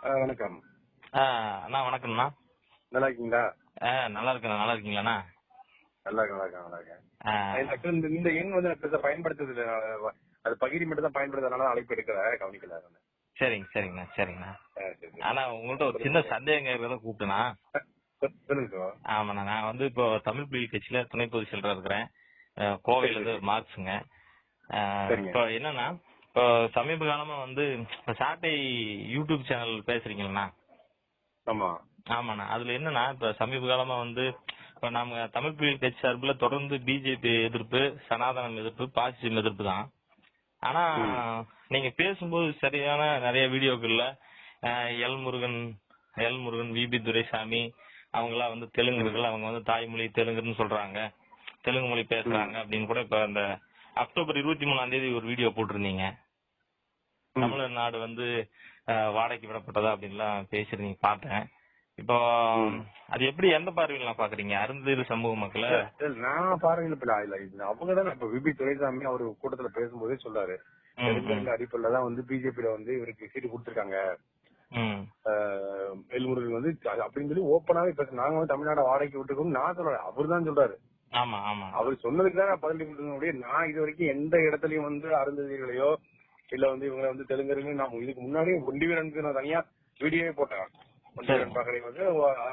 வணக்கம். அண்ணா வணக்கம்ண்ணா. நல்லா இருக்கீங்களா நல்லா இருக்கேன் நல்லா இருக்கீங்களாண்ணா நல்லா இருக்கேன் நல்லா இருக்கேன் நல்லா இருக்கேன் இந்த- இந்த எண் வந்து பெருசா பயன்படுத்துறது இல்ல. அது பகிரி மட்டும் தான் பயன்படுத்துறதுனால அழைப்பு எடுக்கல. கவனிக்கல. சரிங்க சரிங்கண்ணா சரிங்கண்ணா. ஆனா உங்கள்ட்ட ஒரு சின்ன சந்தேகம் இருக்கிறத கூப்பிட்டேண்ணா. சொ- சொல்லுங்க சார் ஆமாண்ணா நான் வந்து இப்போ தமிழ் புலி கட்சியில துணை பொதுச் செயலரா இருக்கிறேன். கோவையில இருந்து மார்க்ஸுங்க. இப்போ என்னன்னா இப்போ சமீப காலமா வந்து சாட்டை யூடியூப் சேனல் பேசுறீங்களா ஆமா. ஆமாண்ணா. அதுல என்னன்னா இப்ப சமீப காலமா வந்து இப்ப நாம தமிழ் புலிகள் கட்சி சார்பில் தொடர்ந்து பிஜேபி எதிர்ப்பு சனாதனம் எதிர்ப்பு பாசிசம் எதிர்ப்பு தான். ஆனா நீங்க பேசும்போது சரியான நிறைய வீடியோக்கள்ல L Murugan L Murugan VP Duraisamy அவங்களாம் வந்து தெலுங்கர்கள் அவங்க வந்து தாய்மொழி தெலுங்குன்னு சொல்றாங்க. தெலுங்கு மொழி பேசுறாங்க அப்படின்னு கூட இப்ப அந்த அக்டோபர் இருபத்தி மூணாம் தேதி ஒரு வீடியோ போட்டிருந்தீங்க. ம். தமிழ்நாடு வந்து வாடகைக்கு விடப்பட்டதா அப்படின்லாம் பேசிருந்தீங்க பார்த்தேன். இப்போ அது எப்படி எந்த பார்வையில பாக்குறீங்க? அருந்ததி சமூக மக்களை? இல்ல, நான் பாருங்க இப்ப இல்ல. இது அவங்க தான் இப்ப விபி துரைசாமி அவர் கூட்டத்துல பேசும்போதே சொல்றாரு. தெரிஞ்சவங்க அடிப்படையில தான் வந்து பிஜேபியில வந்து இவருக்கு சீட்டு கொடுத்திருக்காங்க. வேல்முருகன் வந்து அப்படின்னு சொல்லி ஓப்பனாவே பேச நாங்க வந்து தமிழ்நாடு வாடகைக்கு விட்டுருக்கோம் நான் சொல்றேன் அவர் தான் சொல்றாரு. ஆமா ஆமா. அவர் சொன்னதுக்கு தான் நான் பதில் கொடுக்கக்கூடிய நான் இது வரைக்கும் எந்த இடத்துலயும் வந்து அருந்ததிகளையோ இல்ல வந்து இவங்க வந்து தெலுங்கர்கள் நான் இதுக்கு முன்னாடி ஒண்டி வீரனுக்கு நான் தனியா வீடியோவே போட்டேன் ஒண்டி வீரன் பாக்கறீங்க வந்து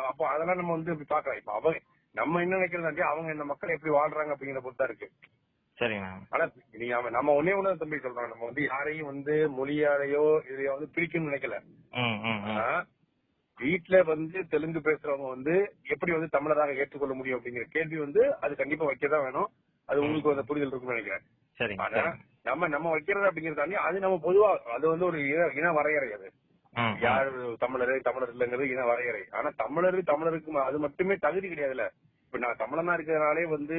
அப்போ அதெல்லாம் நம்ம வந்து இப்படி பாக்கலாம் இப்ப அவங்க நம்ம என்ன நினைக்கிறதாண்டி அவங்க இந்த மக்கள் எப்படி வாழ்றாங்க அப்படிங்கிற பொறுத்து இருக்கு. சரிங்கண்ணா ஆனா நீங்க அவன் நம்ம ஒன்னே ஒண்ணு தம்பி சொல்றோம் நம்ம வந்து யாரையும் வந்து மொழியாரையோ இதையோ வந்து பிரிக்கணும்னு நினைக்கல. வீட்டுல வந்து தெலுங்கு பேசுறவங்க வந்து எப்படி வந்து தமிழராக ஏற்றுக்கொள்ள முடியும் அப்படிங்கிற கேள்வி வந்து அது கண்டிப்பா வைக்கதான் வேணும். அது உங்களுக்கு அந்த புரிதல் இருக்கும்னு நினைக்கிறேன். சரிங்க ஆனா சரிங்க. நம்ம நம்ம வைக்கிறது அப்படிங்கறது தாண்டி அது நம்ம பொதுவா அது வந்து ஒரு இன இன வரையறை அது. யார் தமிழரு தமிழர் இல்லைங்கிறது இன வரையறை. ஆனா தமிழரு தமிழருக்கு அது மட்டுமே தகுதி கிடையாதுல்ல. இப்ப நான் தமிழனா இருக்கிறதுனாலே வந்து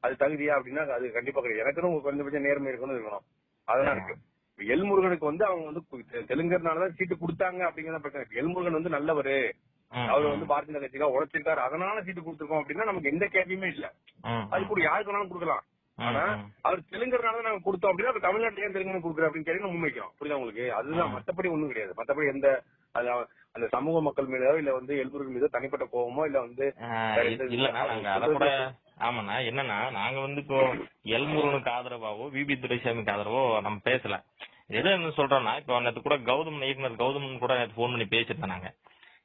அது தகுதியா அப்படின்னா அது கண்டிப்பா கிடையாது. எனக்குன்னு கொஞ்சம் நேர்மை இருக்கணும். இருக்கணும் அதெல்லாம் இருக்கு. எல்முருகனுக்கு வந்து அவங்க வந்து தெலுங்கர்னாலதான் சீட்டு கொடுத்தாங்க அப்படிங்கிற பிரச்சனை எல்முருகன் வந்து நல்லவரு. அவர். வந்து பாரதிய கட்சிக்காக உழைச்சிருக்காரு. அதனால சீட்டு கொடுத்துருக்கோம் அப்படின்னா நமக்கு எந்த கேள்வியுமே இல்ல. அது கூட யாருக்கு வேணாலும் கொடுக்கலாம். ஆனா. அவர் தெலுங்கர்னால நாங்க கொடுத்தோம் அப்படின்னா அப்ப தமிழ்நாட்டுல ஏன் தெலுங்கு கொடுக்குற அப்படின்னு நம்ம முன்வைக்கிறோம் புரியுதா உங்களுக்கு? அதுதான் மத்தபடி ஒண்ணும் கிடையாது. மத்தபடி எந்த அது அந்த சமூக மக்கள் மீதோ இல்ல வந்து எல்முருகன் மீதோ தனிப்பட்ட கோவமோ இல்ல வந்து இல்ல- எந்த- இல்லண்ணா நாங்க அத கூட ஆமாண்ணா என்னன்னா நாங்க வந்து இப்போ எல்முருகனுக்கு ஆதரவாவோ விபி துரைசாமிக்கு ஆதரவோ நம்ம பேசல. எது என்ன சொல்றோம்னா இப்போ நேற்று கூட கௌதம் இயக்குனர் கௌதம் கூட நேற்று ஃபோன் பண்ணி பேசிட்டு நாங்க.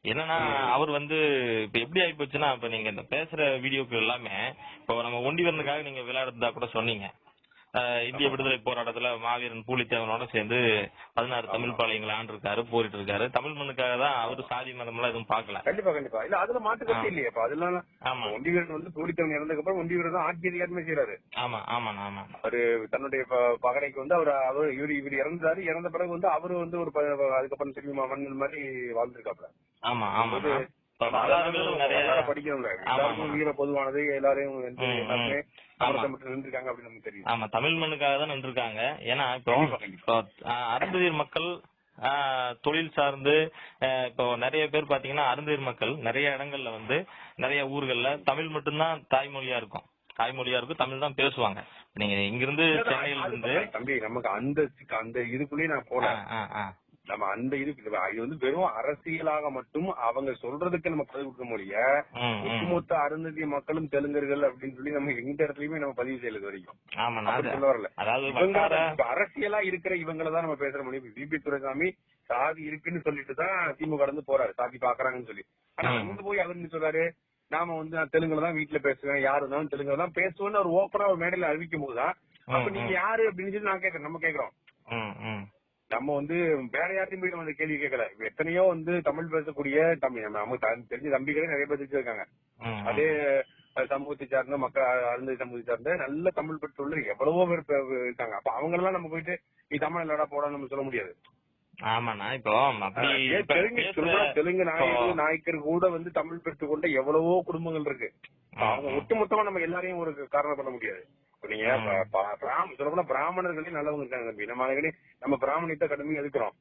என்னன்னா அவர் வந்து இப்ப எப்படி ஆகி போச்சுன்னா இப்ப நீங்க இந்த பேசுற வீடியோக்கு எல்லாமே இப்போ நம்ம ஒண்டிவரனுக்காக நீங்க விளையாடுறதா கூட சொன்னீங்க. இந்திய விடுதலை போராட்டத்துல மாவீரன் பூலித்தேவனோட சேர்ந்து பதினாறு தமிழ் பாளையங்களை ஆண்டு இருக்காரு போரிட்டு இருக்காரு தமிழ் மண்ணுக்காக தான் அவரு சாதி மதம் எல்லாம் எதுவும் பாக்கல கண்டிப்பா கண்டிப்பா. இல்ல அதுல மாட்டு கருத்து இல்லையே அதெல்லாம் ஆமா. ஒண்டி வீரன் வந்து தோழித்தவன் இறந்ததுக்கு அப்புறம் ஒண்டி வீரன் தான் ஆட்சி அதிகாரமே செய்யறாரு ஆமா ஆமாண்ணா ஆமா. அவரு தன்னுடைய பகடைக்கு வந்து அவர் அவர் இவர் இவர் இறந்தாரு. இறந்த பிறகு வந்து அவரு வந்து ஒரு அதுக்கப்புறம் திரும்பி மன்னன் மாதிரி வாழ்ந்திருக்காப்ல ஆமா ஆமா. படிக்கணும்ல பொதுவானது. எல்லாரையும். எல்லாருமே ஆமா. அப்படின்னு தெரியும். தமிழ் மண்ணுக்காக தான் நின்றுருக்காங்க. ஏன்னா இப்போ அருந்ததியர் மக்கள் தொழில் சார்ந்து இப்போ நிறைய பேர் பாத்தீங்கன்னா அருந்ததியர் மக்கள் நிறைய இடங்கள்ல வந்து நிறைய ஊர்கள்ல தமிழ் மட்டும்தான் தாய்மொழியா இருக்கும். தாய்மொழியா இருக்கும். தமிழ் தான் பேசுவாங்க. நீங்க இங்கிருந்து சென்னையில இருந்து தம்பி நமக்கு அந்த அந்த இதுக்குள்ளேயே நான் ஆஹ். நம்ம அந்த இதுக்கு இது வந்து வெறும் அரசியலாக மட்டும் அவங்க சொல்றதுக்கு நம்ம பதிவு கொடுக்க முடிய. ஒட்டுமொத்த அருந்ததிய மக்களும் தெலுங்கர்கள் அப்படின்னு சொல்லி நம்ம எந்த இடத்துலயுமே நம்ம பதிவு செய்யல இது வரைக்கும் சொல்ல வரல. இவங்க அரசியலா இருக்கிற இவங்கள தான் நம்ம பேசுற முடியும். பிபி துரைசாமி சாதி இருக்குன்னு சொல்லிட்டு தான் திமுக கடந்து போறாரு. சாதி பாக்குறாங்கன்னு சொல்லி. ஆனா. அங்க போய் அவர் சொல்றாரு? நாம வந்து நான் தெலுங்குல தான் வீட்டுல பேசுவேன். யாரு இருந்தாலும் தெலுங்குல தான் பேசுவேன்னு அவர் ஓப்பனா ஒரு மேடையில அறிவிக்கும் போதுதான். அப்ப நீங்க. யாரு அப்படின்னு சொல்லி நான் கேக்குறேன். நம்ம கேக்குறோம். நம்ம வந்து வேற யார்ட்டையும் போய் நம்ம கேள்வி கேட்கல எத்தனையோ வந்து தமிழ் பேசக்கூடிய தமிழ் நம்ம தெரிஞ்ச தம்பிகளே நிறைய பேர் ம். அதே சமூகத்தை சார்ந்த மக்கள் அருந்த சமூகத்தை சார்ந்த நல்ல தமிழ் பெற்றுள்ள எவ்வளவோ பேர் இருக்காங்க. அப்ப அவங்க எல்லாம் நம்ம போயிட்டு நீ தமிழ் இல்லடா போடான்னு நம்ம சொல்ல முடியாது. ஆமாண்ணா இப்போ தெலுங்கு தெலுங்கு நாயக்கர் இப்போ- நாயக்கர் கூட வந்து தமிழ் பெற்றுக்கொண்ட எவ்வளவோ குடும்பங்கள் இருக்கு. அவங்க. ஒட்டுமொத்தமா நம்ம எல்லாரையும் ஒரு காரணம் பண்ண முடியாது. நீங்க சொல்லப்போனா பிராமணர்களே நல்லவங்க இருக்காங்க தம்பி. நம்ம அதுக்கடி நம்ம பிராமணியத்தை கடுமையா இருக்கிறோம்.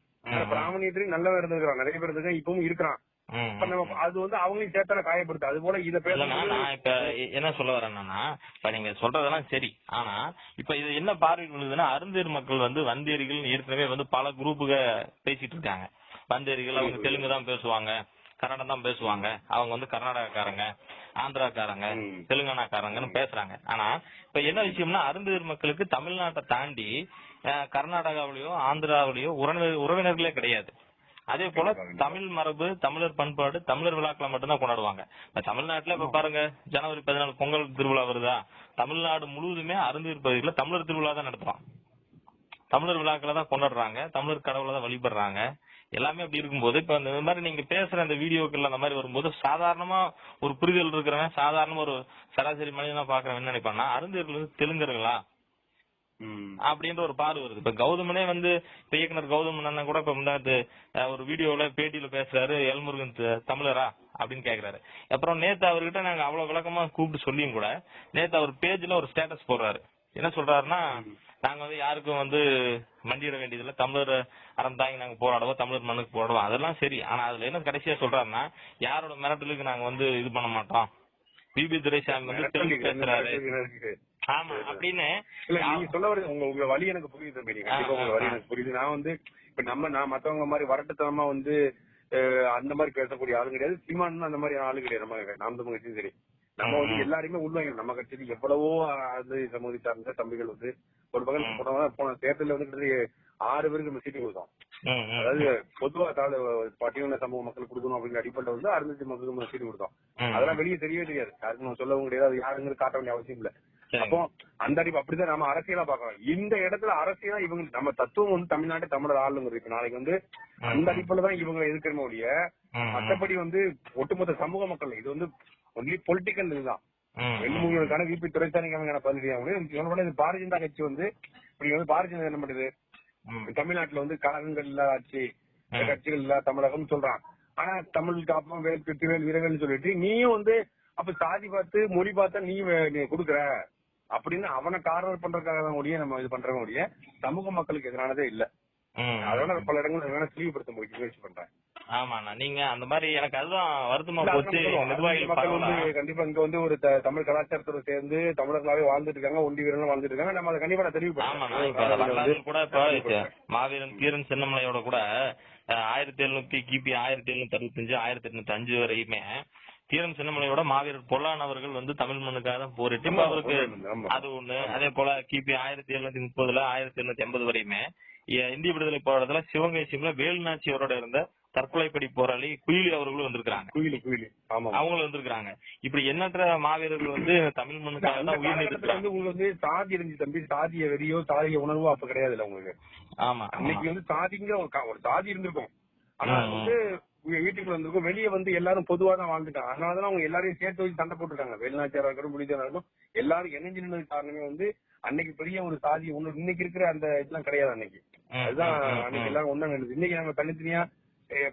பிராமணியத்திலையும் நல்லவன் இருந்திருக்கான் நிறைய பேர் இருக்காங்க இப்பவும் இருக்கிறான். அது வந்து அவங்களையும் சேர்த்தான காயப்படுத்து. அது போல இத பேச நான் இப்ப என்ன சொல்ல வரேன்னா இப்ப நீங்க சொல்றதெல்லாம் சரி. ஆனா இப்ப இது என்ன பார்வை அருந்தேர் மக்கள் வந்து வந்தேரிகள் ஏற்கனவே வந்து பல குரூப்புக பேசிட்டு இருக்காங்க. பந்தேரிகள் அவங்க தெலுங்கு தான் பேசுவாங்க. கன்னடம் தான் பேசுவாங்க. அவங்க வந்து கர்நாடகாக்காரங்க ஆந்திராக்காரங்க. தெலுங்கானாக்காரங்கன்னு பேசுறாங்க. ஆனா இப்ப என்ன விஷயம்னா அருந்ததியர் மக்களுக்கு தமிழ்நாட்டை தாண்டி கர்நாடகாவிலயோ ஆந்திராவிலயோ உறவினர் உறவினர்களே கிடையாது. அதே போல. தமிழ் மரபு தமிழர் பண்பாடு தமிழர் விழாக்களை மட்டும்தான் கொண்டாடுவாங்க. இப்ப தமிழ்நாட்டுல இப்ப பாருங்க ஜனவரி பதினாலு பொங்கல் திருவிழா வருதா? தமிழ்நாடு முழுவதுமே அருந்ததியர் பகுதிகளில் தமிழர் திருவிழா தான் நடத்துறோம். தமிழர் விழாக்களை தான் கொண்டாடுறாங்க. தமிழர் கடவுளை தான் வழிபடுறாங்க. எல்லாமே அப்படி இருக்கும்போது இப்ப இந்த மாதிரி நீங்க பேசுற அந்த வீடியோக்கள் அந்த மாதிரி வரும்போது சாதாரணமா ஒரு புரிதல் இருக்கிறவன் சாதாரணமா ஒரு சராசரி மனிதனா பாக்குறவன் என்ன நினைப்பான்னா அருந்ததியர்கள் வந்து தெலுங்கர்களா. அப்படின்ற ஒரு பார்வை வருது. இப்ப கௌதமனே வந்து இப்ப இயக்குனர் கௌதமன் அண்ணன் கூட இப்ப முன்னாடி ஒரு வீடியோல பேட்டியில பேசுறாரு எல்முருகன் தமிழரா? அப்படின்னு கேக்குறாரு. அப்புறம் நேத்து அவர்கிட்ட நாங்க அவ்வளவு விளக்கமா கூப்பிட்டு சொல்லியும் கூட நேத்து அவர் பேஜ்ல ஒரு ஸ்டேட்டஸ் போடுறாரு. என்ன சொல்றாருன்னா நாங்க வந்து யாருக்கும் வந்து மண்டியிட வேண்டியதில்ல. தமிழர் அறம் தாங்கி நாங்க போராடுவோம். தமிழர் மண்ணுக்கு போராடுவோம். அதெல்லாம் சரி. ஆனா அதுல என்ன கடைசியா சொல்றாருன்னா யாரோட மிரட்டலுக்கு நாங்க வந்து இது பண்ண மாட்டோம். பிபி துரைசாமி வந்து தெலுங்கு பேசுறாரு. ஆமா அப்படின்னு சொல்ல உங்க உங்க வழி எனக்கு புரியுது கண்டிப்பா உங்க வழி எனக்கு புரியுது. நான் வந்து இப்ப நம்ம நான் மத்தவங்க மாதிரி வரட்டுத்தனமா வந்து அந்த மாதிரி பேசக்கூடிய ஆளு கிடையாது. சீமான் அந்த மாதிரி ஆளு கிடையாது. நம்ம நாம் தமிழ் சரி. நம்ம வந்து எல்லாருமே உள்வாங்க நம்ம கட்சிக்கு எவ்வளவோ அது சமூகத்தை சார்ந்த தம்பிகள் வந்து ஒரு பக்கம் போன போன தேர்தலில் வந்து கிட்டத்தட்ட ஆறு பேருக்கு நம்ம சீட்டு கொடுத்தோம். அதாவது பொதுவா அதாவது பட்டியல சமூக மக்கள் கொடுக்கணும் அப்படிங்கிற அடிப்படையில் வந்து அறுநூத்தி மக்களுக்கு நம்ம சீட்டு கொடுத்தோம். அதெல்லாம் வெளியே தெரியவே தெரியாது. யாருக்கும் நம்ம சொல்லவும் கிடையாது யாருங்கிறது காட்ட வேண்டிய அவசியம் இல்ல. அப்போ அந்த அடிப்பு அப்படிதான் நம்ம அரசியலா பாக்கலாம் இந்த இடத்துல அரசியலா இவங்க நம்ம தத்துவம் வந்து தமிழ்நாட்டு தமிழர் ஆளுங்கிறது இப்ப நாளைக்கு வந்து அந்த அடிப்படையில தான் இவங்க எதிர்க்கிறமோ ஒழிய. மற்றபடி வந்து ஒட்டுமொத்த சமூக மக்கள் இது வந்து ஒன்லி பொலிட்டிக்கல் இதுதான் வெண்முகங்களுக்கான விபி துறைசாரிக்கான பதிவு சொல்லப்போனா இது பாரதிய ஜனதா கட்சி வந்து இப்படி வந்து பாரதிய ஜனதா என்ன பண்ணுது. தமிழ்நாட்டுல வந்து கழகங்கள் இல்ல ஆட்சி. கட்சிகள் இல்ல தமிழகம் சொல்றான் ஆனா தமிழ் காப்பம் வேல் வெற்றிவேல் வீரர்கள் சொல்லிட்டு நீயும் வந்து அப்ப சாதி பார்த்து மொழி பார்த்தா நீ கொடுக்குற அப்படின்னு அவனை கார்னர் பண்றதுக்காக தான் ஒழிய நம்ம இது பண்றவங்க ஒழிய சமூக மக்களுக்கு எதிரானதே இல்ல. அதனால பல இடங்கள் வேணா தெளிவுபடுத்த முயற்சி பண்றேன். ஆமாண்ணா. நீங்க அந்த மாதிரி எனக்கு அதுதான் வருத்தமா போச்சு. மக்கள் வந்து. கண்டிப்பா இங்க வந்து ஒரு தமிழ் கலாச்சாரத்தோட சேர்ந்து தமிழர்களாவே வாழ்ந்துட்டு இருக்காங்க ஒண்டி வீரர்களும் வாழ்ந்துட்டு இருக்காங்க நம்ம அதை கண்டிப்பா வரலாறு கூட இப்ப மாவீரன் தீரன் சின்னமலையோட கூட ஆயிரத்தி எழுநூத்தி கிபி ஆயிரத்தி எழுநூத்தி அறுபத்தஞ்சு ஆயிரத்தி எண்ணூத்தி அஞ்சு வரையுமே தீரன் சின்னமலையோட மாவீரர் பொல்லான் அவர்கள் வந்து தமிழ் மண்ணுக்காக தான் போரிட்டு அவருக்கு. அது ஒண்ணு. அதே போல கிபி ஆயிரத்தி எழுநூத்தி முப்பதுல ஆயிரத்தி எழுநூத்தி எண்பது வரையுமே இந்திய விடுதலை போராட்டத்துல சிவகங்கை சீம்ல வேலுநாச்சியரோட இருந்த தற்கொலைப்படி போராளி குயிலி அவர்களும் வந்திருக்காங்க குயிலி குயிலி. ஆமா அவங்களும் வந்திருக்காங்க இப்படி எண்ணற்ற மாவீரர்கள் வந்து தமிழ் மண்ணுக்காக உயிர் வந்து உங்களுக்கு சாதி இருந்துச்சு தம்பி சாதிய வெறியோ சாதிய உணர்வோ அப்ப கிடையாதுல்ல உங்களுக்கு. ஆமா. அன்னைக்கு வந்து சாதிங்கிற ஒரு சாதி இருந்திருக்கும். ஆனா வந்து வீட்டுக்குள்ள இருந்திருக்கும் வெளியே வந்து எல்லாரும் பொதுவா தான் வாழ்ந்துட்டாங்க. அதனாலதான் அவங்க எல்லாரையும் சேர்த்து வச்சு சண்டை போட்டுருக்காங்க வெளிநாட்டியாரா இருக்கட்டும் முடிஞ்சா இருக்கட்டும் எல்லாரும் இணைஞ்சு நின்னது காரணமே வந்து அன்னைக்கு பெரிய ஒரு சாதி உணர்வு இன்னைக்கு இருக்கிற அந்த இதெல்லாம் கிடையாது அன்னைக்கு. அதுதான் அன்னைக்கு ம். எல்லாரும் ஒண்ணா நினைச்சு இன்னைக்கு நம்ம தனித்தனியா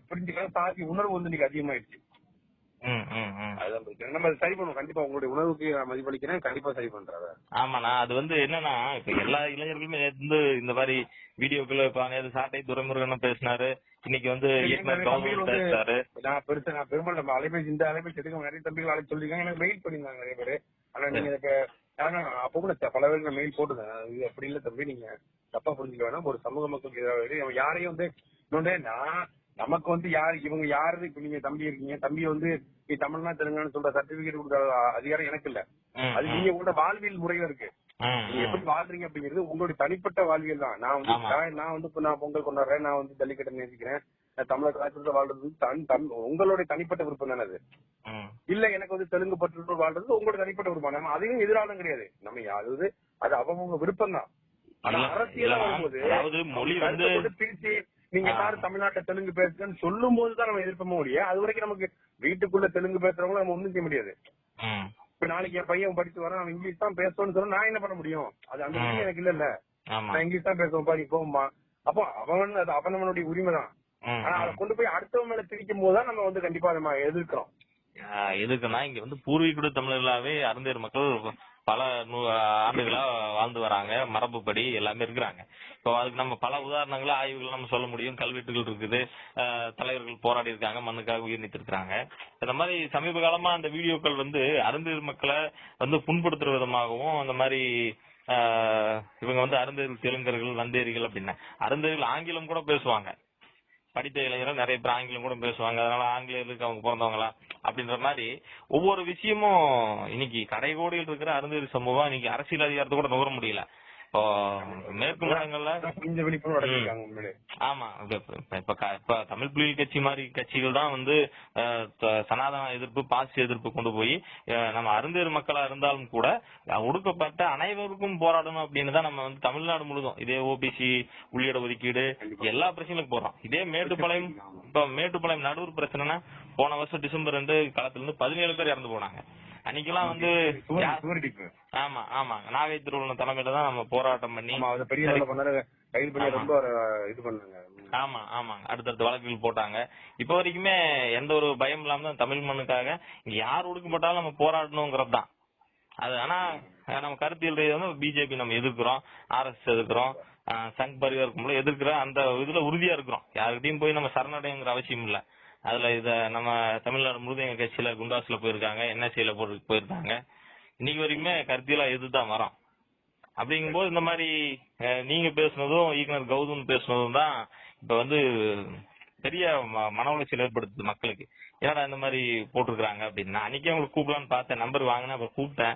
புரிஞ்சுக்கலாம் சாதி உணர்வு வந்து இன்னைக்கு அதிகமாயிடுச்சு. நம்ம சரி பண்ணுவோம். கண்டிப்பா உங்களுடைய உணர்வுக்கு நான் மதிப்பளிக்கிறேன். கண்டிப்பா சரி பண்றேன் அதை. ஆமாண்ணா அது வந்து என்னன்னா இப்ப எல்லா இளைஞர்களுமே நேத்து இந்த மாதிரி வீடியோக்குள்ள நேத்து சாட்டை துரைமுருகன் பேசினாரு. இன்னைக்கு வந்து வந்து- நான் பெருசா நான் பெரும்பாலும் நம்ம அலைபேசி இந்த அலைபேசி எடுக்க நிறைய தம்பிகள் அழைச்சு சொல்லிருக்காங்க எனக்கு மெயில் பண்ணிருந்தாங்க நிறைய பேரு. ஆனா நீங்க ஆனா அப்ப கூட பல பேருக்கு நான் மெயில் போட்டுருந்தேன். இது அப்படி இல்ல தம்பி நீங்க தப்பா புரிஞ்சுக்க வேணாம். ஒரு சமூக மக்களுக்கு நம்ம யாரையும் வந்து இன்னொன்னு நான் நமக்கு வந்து யார் இவங்க யாரு இப்ப நீங்க தம்பி இருக்கீங்க. தம்பி வந்து நீ தமிழ்னா தெலுங்கானு சொல்ற சர்டிபிகேட் கொடுக்குற அதிகாரம் எனக்கு இல்ல. அது நீங்க உங்களோட வாழ்வியல் முறையில இருக்கு. நீங்க எப்படி வாழ்றீங்க அப்படிங்கிறது உங்களுடைய தனிப்பட்ட வாழ்வியல் தான். நான் வந்து. நான் வந்து இப்ப நான் பொங்கல் கொண்டாடுறேன். நான் வந்து ஜல்லிக்கட்டை நேசிக்கிறேன். நான் தமிழர் கலாச்சாரத்தை வாழ்றது தன் உங்களுடைய தனிப்பட்ட விருப்பம் தானே அது. இல்ல எனக்கு வந்து தெலுங்கு பற்று வாழ்றது உங்களோட தனிப்பட்ட விருப்பம். நம்ம அதையும் எதிராலும் கிடையாது. நம்ம அதாவது அது அவங்க விருப்பம் தான். ஆனா இல்ல, அரசியல. வரும்போது மொழி வந்து பிரிச்சு நீங்க ஆ. எல்லாரும் தமிழ்நாட்டுல தெலுங்கு பேசுறேன்னு சொல்லும் போதுதான் நம்ம எதிர்ப்போம் முடியும் அது வரைக்கும் நமக்கு வீட்டுக்குள்ள தெலுங்கு பேசுறவங்க நம்ம ஒண்ணும் செய்ய முடியாது. இப்ப நாளைக்கு என் பையன் படிச்சு வரான் அவன் இங்கிலீஷ் தான் பேசணும்னு சொன்னா நான் என்ன பண்ண முடியும்? அது அந்த எனக்கு இல்ல ஆமா. நான் இங்கிலீஷ் தான் பேசுவேன் பாரு போகும்பா அப்போ அவன் அது அவனவனுடைய உரிமை தான் ஆனா அதை. கொண்டு போய் அடுத்தவன் மேல திணிக்கும் போதுதான் நம்ம வந்து கண்டிப்பா நம்ம எதிர்க்கிறோம். எதுக்குன்னா இங்க வந்து பூர்வீகுட தமிழர்களாவே அருந்தேர் மக்கள் பல நூ- ஆண்டுகளா வாழ்ந்து வராங்க. மரபுப்படி எல்லாமே இருக்கிறாங்க. இப்போ அதுக்கு நம்ம பல உதாரணங்கள ஆய்வுகள் நம்ம சொல்ல முடியும். கல்வெட்டுகள் இருக்குது. தலைவர்கள் போராடி இருக்காங்க. மண்ணுக்காக உயிர் நீத்திருக்காங்க இந்த மாதிரி சமீப காலமா அந்த வீடியோக்கள் வந்து அருந்தேர் மக்களை வந்து புண்படுத்துற விதமாகவும் அந்த மாதிரி இவங்க வந்து அருந்தேரிகள் தெலுங்கர்கள் நந்தேரிகள் அப்படின்னா. அருந்தேரிகள் ஆங்கிலம் கூட பேசுவாங்க. படித்த இளைஞர்கள் நிறைய பேர் ஆங்கிலம் கூட பேசுவாங்க. அதனால ஆங்கிலேயர்களுக்கு அவங்க பிறந்தவங்களா அப்படின்ற மாதிரி ஒவ்வொரு விஷயமும் இன்னைக்கு கடைகோடியில் இருக்கிற அருந்ததி சமூகம் இன்னைக்கு அரசியல் அதிகாரத்தை கூட நுகர முடியல. இப்போ மேற்கு மாநிலங்கள்ல விழிப்புணர்வு ஆமா. இப்ப இப்ப- தமிழ் புலிகள் கட்சி மாதிரி கட்சிகள் தான் வந்து சனாதன எதிர்ப்பு பாசி எதிர்ப்பு கொண்டு போய் நம்ம அருந்தேறு மக்களா இருந்தாலும் கூட ஒடுக்கப்பட்ட அனைவருக்கும் போராடணும் அப்படின்னு தான் நம்ம வந்து தமிழ்நாடு முழுதும் இதே ஓபிசி உள்ளிட ஒதுக்கீடு எல்லா பிரச்சனைகளுக்கும் போறோம். இதே மேட்டுப்பாளையம் இப்ப மேட்டுப்பாளையம் நடுவர் பிரச்சனைனா போன வருஷம் டிசம்பர் ரெண்டு காலத்துல இருந்து பதினேழு பேர் இறந்து போனாங்க. அன்னைக்கெல்லாம் வந்து ஆமா ஆமா. நாகை திருவள்ளுவர் தலைமையில தான் நம்ம போராட்டம் பண்ணி பெரிய கைது பண்ணி ரொம்ப இது பண்ணாங்க. ஆமா ஆமா. அடுத்தடுத்த வழக்குகள் போட்டாங்க. இப்ப வரைக்குமே எந்த ஒரு பயம் இல்லாம தான் தமிழ் மண்ணுக்காக இங்க யார் ஒடுக்கப்பட்டாலும் நம்ம போராடணுங்கிறது தான். அது ஆனா நம்ம கருத்தியல் ரீதியா வந்து பிஜேபி நம்ம எதிர்க்கிறோம் ஆர்எஸ் எதிர்க்கிறோம் அஹ், சங் பரிவார் கும்பல எதிர்க்கிற அந்த இதுல உறுதியா இருக்கிறோம். யாருக்கிட்டையும் போய் நம்ம சரணடைங்கிற அவசியம் இல்ல. அதுல இத நம்ம தமிழ்நாடு முழுதும் எங்க கட்சியில குண்டாஸ்ல போயிருக்காங்க என்எஸ்சியில போயிருக்காங்க. இன்னைக்கு வரைக்குமே கருத்தியெல்லாம் எதிர்தான் வரோம் அப்படிங்கும்போது இந்த மாதிரி நீங்க பேசுனதும் ஈகனர் கௌதம் பேசுனதும் தான் இப்ப வந்து பெரிய ம- மன உளைச்சல் ஏற்படுத்துது மக்களுக்கு. ஏன்னா இந்த மாதிரி போட்டிருக்காங்க அப்படின்னு நான் அன்னைக்கே உங்களுக்கு கூப்பிடலான்னு பார்த்தேன் நம்பர் வாங்கினேன் அப்புறம் கூப்பிட்டேன்.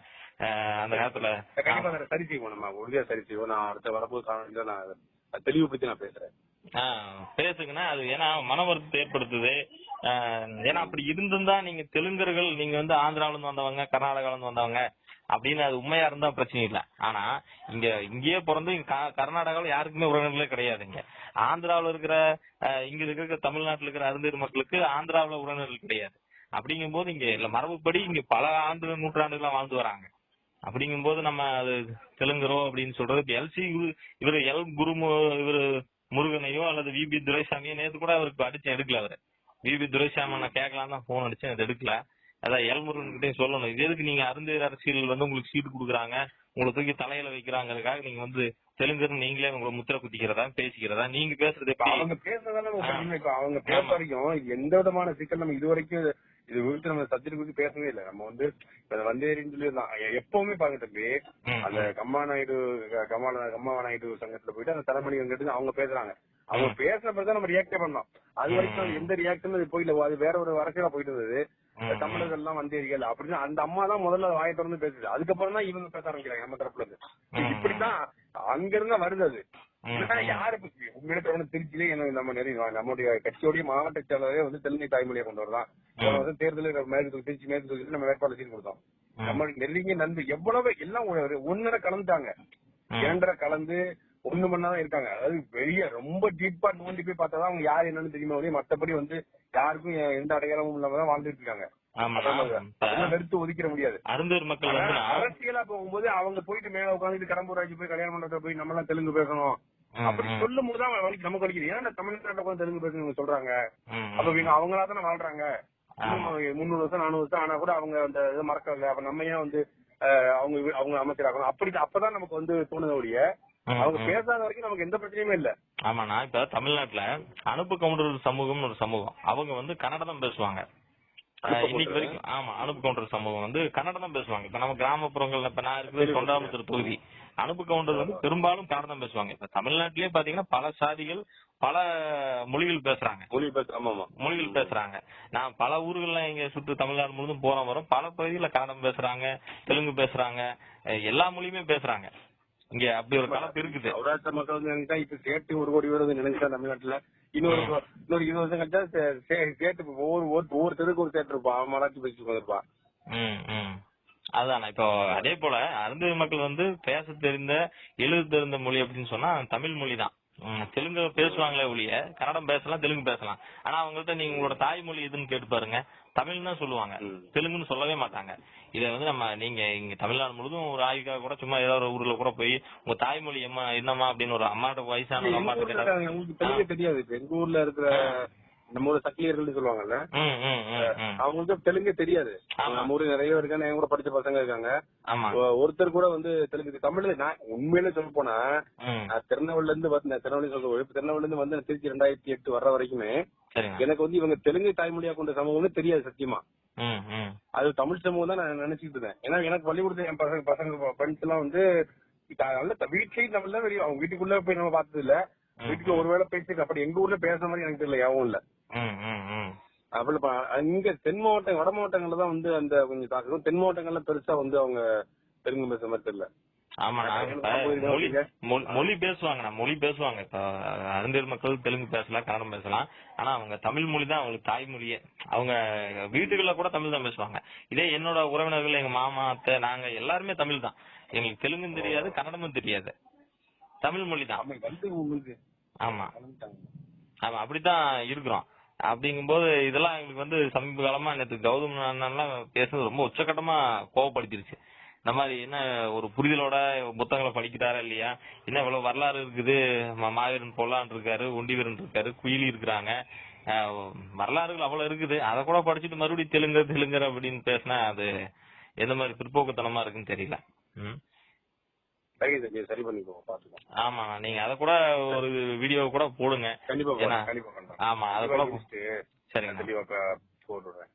அந்த நேரத்துல கண்டிப்பா சரி செய்வோம் நம்ம உறுதியா சரி செய்வோம். நான் அடுத்த வரப்போது காரணம் நான் தெளிவுபடுத்தி நான் பேசுறேன். ஆஹ் அது ஏன்னா மன வருத்தத்தை ஏற்படுத்துது. ஆஹ் ஏன்னா அப்படி இருந்திருந்தா நீங்க தெலுங்கர்கள் நீங்க வந்து ஆந்திரால இருந்து வந்தவங்க கர்நாடகால இருந்து வந்தவங்க அப்படின்னு அது உண்மையா இருந்தா பிரச்சனை இல்ல. ஆனா இங்க இங்கேயே பிறந்து இங்க யாருக்குமே உறவினர்களே கிடையாது இங்க. ஆந்திராவுல இருக்கிற இங்க இருக்கிற தமிழ்நாட்டுல இருக்கிற அருந்தேர் மக்களுக்கு ஆந்திராவுல உறவினர்கள் கிடையாது. அப்படிங்கும்போது இங்க இல்ல மரபுப்படி இங்க பல ஆண்டு நூற்றாண்டுகளா வாழ்ந்து வராங்க. அப்படிங்கும்போது நம்ம அது தெலுங்கரோ அப்படின்னு சொல்றது எல்சி இவரு எல் குருமு இவரு முருகனையோ அல்லது விபி துரைசாமியோ நேத்து கூட அவருக்கு அடிச்சு எடுக்கல அவரு. விபி துரைசாமி நான் கேட்கலாம் தான் போன் அடிச்சேன் அது எடுக்கல. அதான் எல் முருகன் கிட்டே சொல்லணும். இது எதுக்கு நீங்க அருந்தேர் அரசியல் வந்து உங்களுக்கு சீட்டு கொடுக்குறாங்க? உங்களை தூக்கி தலையில வைக்கிறாங்கிறதுக்காக நீங்க வந்து தெலுங்குன்னு நீங்களே உங்களை முத்திர குத்திக்கிறதா பேசிக்கிறதா? நீங்க பேசுறது அவங்க பேசுறதால அவங்க பேச. வரைக்கும் எந்த விதமான சிக்கல் நம்ம இது வரைக்கும் இது குறித்து நம்ம சப்ஜெக்ட் குறித்து பேசவே இல்லை நம்ம வந்து வந்தேரின்னு சொல்லி எப்பவுமே பாருங்க தம்பி அந்த கம்மா நாயுடு க- கம்மால கம்மா நாயுடு சங்கத்துல போயிட்டு அந்த தலைமணி வந்துட்டு அவங்க பேசுறாங்க அவங்க ம். பேசுற பிறகு நம்ம ரியாக்டே பண்ணோம் அது. வரைக்கும் எந்த ரியாக்ஷனும் போயில அது வேற ஒரு அரசியலா போயிட்டு இருந்தது தமிழர்கள் எல்லாம் வந்தேரிகள் அப்படின்னு அந்த அம்மா தான் முதல்ல வாயை திறந்து பேசுது அதுக்கப்புறம் தான் இவங்க பேச ஆரம்பிக்கிறாங்க நம்ம தரப்புல இருந்து ம். இப்படித்தான் அங்க இருந்தா வருது அது. யாரு உண்மையிலே தவிர திருச்சியிலே நம்ம நிறைய நம்முடைய கட்சியோடைய மாவட்ட செயலரே வந்து தெலுங்கு தாய்மொழியை கொண்டு வரதான் ம். வந்து தேர்தலில் மேற்கு திருச்சி மேற்கு தொகுதியில் நம்ம வேட்பாளர் சீட் கொடுத்தோம். ம். நம்மளுக்கு நெருங்கிய நண்பு எவ்வளவு எல்லாம் ஒரு ஒன்னரை கலந்துட்டாங்க. இரண்டரை கலந்து ஒண்ணு மண்ணாதான் இருக்காங்க. அதாவது பெரிய ரொம்ப டீப்பா நோண்டி போய் பார்த்தா அவங்க யாரு என்னன்னு தெரியுமா ஒழிய மத்தபடி வந்து யாருக்கும் எந்த அடையாளமும் இல்லாம தான் வாழ்ந்துட்டு இருக்காங்க. வெறுத்து ஒதுக்கிற முடியாது. அருந்தேர் மக்கள் வந்து அரசியலா போகும்போது அவங்க போயிட்டு மேல உட்காந்துட்டு கடம்பூராட்சி போய் கல்யாண மண்டபத்துல போய் நம்ம எல்லாம் தெலுங்கு பேசணும். அப்படி சொல்லும் போது தான் வலி- நமக்கு வலிக்குது. ஏன்னா தமிழ்நாட்டுல உட்காந்து தெலுங்கு பேசணும் சொல்றாங்க. அப்ப இவங்க அவங்களா தானே வாழ்றாங்க. முந்நூறு வருஷம் நானூறு வருஷம் ஆனா கூட அவங்க அந்த இதை மறக்கல அப்ப நம்ம ஏன் வந்து அவங்க அவங்க அமைச்சராகணும். அப்படி அப்பதான் நமக்கு வந்து தோணுத ஒழிய அவங்க. பேசாத வரைக்கும் நமக்கு எந்த பிரச்சனையுமே இல்ல. ஆமாண்ணா இப்ப தமிழ்நாட்டுல அனுப்பு கவுண்டர் சமூகம்னு ஒரு சமூகம். அவங்க வந்து கன்னடம் பேசுவாங்க. இன்னைக்கு. வரைக்கும் ஆமா அனுப்பு கவுண்டர் சமூகம் வந்து கன்னடம் தான் பேசுவாங்க. இப்ப நம்ம கிராமப்புறங்கள்ல இப்ப நான் இருக்கிறது தொண்டாமுத்தூர் தொகுதி. அனுப்பு கவுண்டர் வந்து பெரும்பாலும் கன்னடம் பேசுவாங்க. இப்ப தமிழ்நாட்டிலேயே பாத்தீங்கன்னா பல சாதிகள் பல மொழிகள் பேசுறாங்க. மொழி ஆமா மொழிகள் பேசுறாங்க. நான் பல ஊர்கள்ல இங்க சுற்று தமிழ்நாடு முழுதும் போறோம் வரோம். பல பகுதியில கன்னடம் பேசுறாங்க தெலுங்கு பேசுறாங்க எல்லா மொழியுமே பேசுறாங்க. இங்க அப்படி ஒரு கலப்பு இருக்குது. சௌராஷ்டிர மக்கள் வந்து நினைச்சா இப்ப சேட்டு ஒரு கோடி பேர் வந்து நினைச்சா தமிழ்நாட்டுல இன்னொரு இன்னொரு இருபது வருஷம் கழிச்சா சேட்டு ஒவ்வொரு ஒவ்வொரு- தெருக்கு ஒரு சேட்டு இருப்பான். மராட்டி பேசிட்டு ம். அதான் இப்போ அதே போல அருந்ததி மக்கள் வந்து பேச தெரிந்த எழுத தெரிந்த மொழி அப்படின்னு சொன்னா தமிழ் மொழி தான் தெலுங்கு பேசுவாங்களே ஒழிய கன்னடம் பேசலாம் தெலுங்கு பேசலாம். ஆனா அவங்கள்ட்ட நீங்க உங்களோட தாய்மொழி எதுன்னு கேட்டு பாருங்க. தமிழ் தான் சொல்லுவாங்க. தெலுங்குன்னு சொல்லவே மாட்டாங்க. இத வந்து நம்ம நீங்க இங்க தமிழ்நாடு முழுதும் ஒரு ஆய்வுக்காக கூட சும்மா ஏதோ ஒரு ஊர்ல கூட போய் உங்க தாய்மொழி எம்மா என்னம்மா அப்படின்னு ஒரு அம்மாட்ட வயசான அம்மாட்ட தெரியாது. எங்க ஊர்ல இருக்கிற நம்ம ஊர் சக்கிலியர்கள் சொல்லுவாங்கல்ல. அவங்களுக்கு தெலுங்கே தெரியாது. நம்ம ஊர்ல நிறைய இருக்காங்க என் கூட படிச்ச பசங்க இருக்காங்க. ஒருத்தர் கூட வந்து தெலுங்கு தமிழ்ல நான் உண்மையிலே சொல்ல போனா நான் திருநெல்வேலில இருந்து வந்தேன் திருநெல்வேலி சொல்ற இப்ப திருநெல்வேலில இருந்து வந்து திருச்சி ரெண்டாயிரத்தி எட்டு வர்ற வரைக்குமே எனக்கு வந்து இவங்க தெலுங்கு தாய்மொழியா கொண்ட சமூகமே தெரியாது சத்தியமா. அது தமிழ் சமூகம் தான் நான் நினைச்சிட்டு இருந்தேன். ஏன்னா எனக்கு பள்ளி கொடுத்த என் பசங்க பசங்க ஃப்ரெண்ட்ஸ் எல்லாம் வந்து வீட்லயும் தமிழ்ல வெளியே அவங்க வீட்டுக்குள்ள போய் நம்ம பார்த்தது இல்ல. வீட்டுல ஒருவேளை பேசிட்டு அப்படி எங்க ஊர்ல பேசுற மாதிரி எனக்கு தெரியல யாவும் இல்ல. பா- இங்க தென் மாவட்டம் வட மாவட்டங்கள்ல தான் வந்து அந்த கொஞ்சம் தாக்கம். தென் மாவட்டங்கள்ல பெருசா வந்து அவங்க தெலுங்கு பேசுற மாதிரி தெரியல. மொழி மொழி- மொழி பேசுவாங்க. இப்ப அருந்தியர் மக்கள் தெலுங்கு பேசலாம் கன்னடம் பேசலாம். ஆனா அவங்க தமிழ் மொழி தான் அவங்களுக்கு தாய்மொழியே அவங்க வீட்டுகள்ல கூட தமிழ் தான் பேசுவாங்க. இதே என்னோட உறவினர்கள் எங்க மாமா அத்தை நாங்க எல்லாருமே தமிழ் தான். எங்களுக்கு தெலுங்கும் தெரியாது கன்னடமும் தெரியாது. தமிழ் மொழி தான். ஆமா. ஆமா அப்படித்தான் இருக்கிறோம். அப்படிங்கும்போது இதெல்லாம் எங்களுக்கு வந்து சமீப காலமா நேற்று கௌதம் அண்ணன்லாம் பேசுறது ரொம்ப உச்சக்கட்டமா கோவப்படுத்திருச்சு. இந்த மாதிரி என்ன ஒரு புரிதலோட புத்தகங்களை படிக்கிறாரா இல்லையா? என்ன இவ்வளவு வரலாறு இருக்குது? மாவீரன் பொல்லான் இருக்காரு ஒண்டிவீரன் இருக்காரு குயிலி இருக்கிறாங்க. வரலாறுகள் அவ்வளவு இருக்குது. அதை கூட படிச்சுட்டு மறுபடியும் தெலுங்கு தெலுங்கர் அப்படின்னு பேசினா அது எந்த மாதிரி பிற்போக்குத்தனமா இருக்குன்னு தெரியல. ம் சரி பண்ணிக்கோங்க பாத்துக்கோங்க ஆமா நீங்க அத கூட ஒரு வீடியோ கூட போடுங்க. கண்டிப்பா கண்டிப்பா ஆமா அத கூட சரிங்க ப- போட்டுடுறேன்.